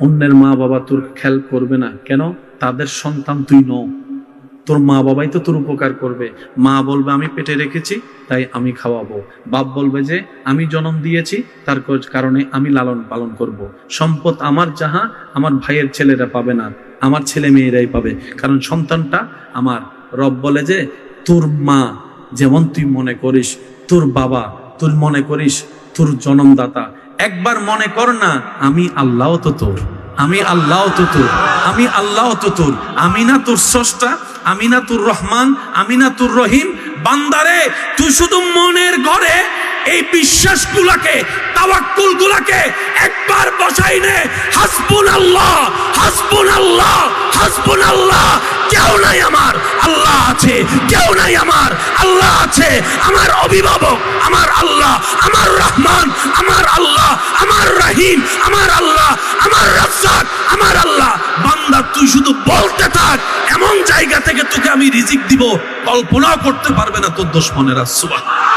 অন্যের মা বাবা তোর খেয়াল করবে না। কেন? তাদের সন্তান তুই নও। তোর মা বাবাই তো তোর উপকার করবে। মা বলবে, আমি পেটে রেখেছি, তাই আমি খাওয়াবো। বাপ বলবে যে, আমি জন্ম দিয়েছি, তার কারণে আমি লালন পালন করব। সম্পদ আমার যাহা, আমার ভাইয়ের ছেলেরা পাবে না। আমার ছেলে মেয়েরাই পাবে। কারণ সন্তানটা আমার। রব বলে যে, তোর মা, যেমন তুই মনে করিস, তোর বাবা তুই মনে করিস তোর জনমদাতা। একবার মনে কর না, আমি আল্লাহ তো তোর, আমি আল্লাহ তো তোর, আমি আল্লাহ তো তোর, আমি না তোর স্রষ্টা, আমি না তোর রহমান, আমি না তোর রহিম। বান্দারে, তুই শুধু মনের ঘরে এই বিশ্বাস গুলাকে তাওয়াক্কুল গুলাকে একবার বসাই নে। হাসবুন আল্লাহ হাসবুন আল্লাহ হাসবুন আল্লাহ কেউ নাই আমার, আল্লাহ আছে। কেউ নাই আমার, আল্লাহ আছে। আমার অভিভাবক, আমার আল্লাহ। রহিম, আমার আল্লাহ, আমার রাজ্জাক, আমার আল্লাহ। বান্দা, তুই শুধু বলতে থাক, এমন জায়গা থেকে তোকে আমি রিজিক দিব, কল্পনাও করতে পারবে না তোর দোষ দুশ্মনেরা সুবহান